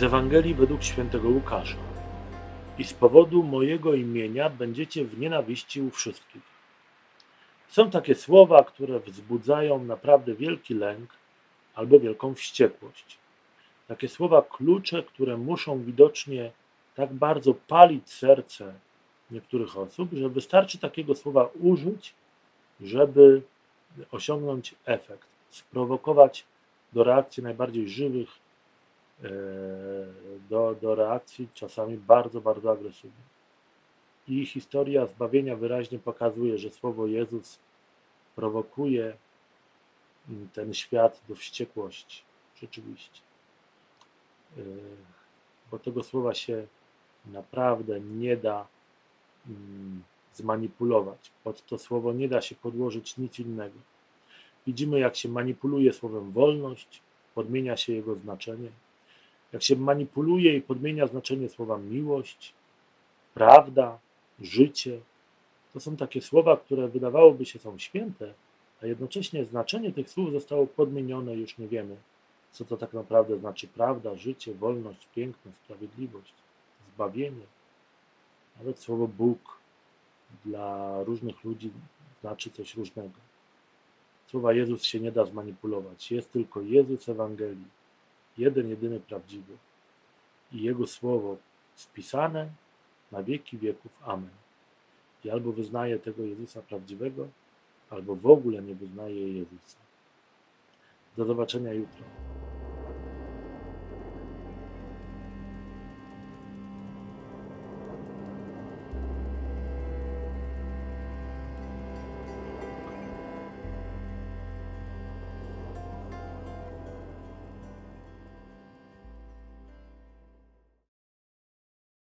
Z Ewangelii według świętego Łukasza. I z powodu mojego imienia będziecie w nienawiści u wszystkich. Są takie słowa, które wzbudzają naprawdę wielki lęk albo wielką wściekłość. Takie słowa klucze, które muszą widocznie tak bardzo palić serce niektórych osób, że wystarczy takiego słowa użyć, żeby osiągnąć efekt, sprowokować do reakcji najbardziej żywych, do, do reakcji czasami bardzo, bardzo agresywnych. I historia zbawienia wyraźnie pokazuje, że słowo Jezus prowokuje ten świat do wściekłości. Rzeczywiście. E, Bo tego słowa się naprawdę nie da mm, zmanipulować. Pod to słowo nie da się podłożyć nic innego. Widzimy, jak się manipuluje słowem wolność, podmienia się jego znaczenie. Jak się manipuluje i podmienia znaczenie słowa miłość, prawda, życie. To są takie słowa, które wydawałoby się są święte, a jednocześnie znaczenie tych słów zostało podmienione, już nie wiemy, co to tak naprawdę znaczy prawda, życie, wolność, piękno, sprawiedliwość, zbawienie. Nawet słowo Bóg dla różnych ludzi znaczy coś różnego. Słowa Jezus się nie da zmanipulować. Jest tylko Jezus Ewangelii, jeden, jedyny prawdziwy. I Jego słowo spisane na wieki wieków. Amen. I albo wyznaje tego Jezusa prawdziwego, albo w ogóle nie wyznaje Jezusa. Do zobaczenia jutro.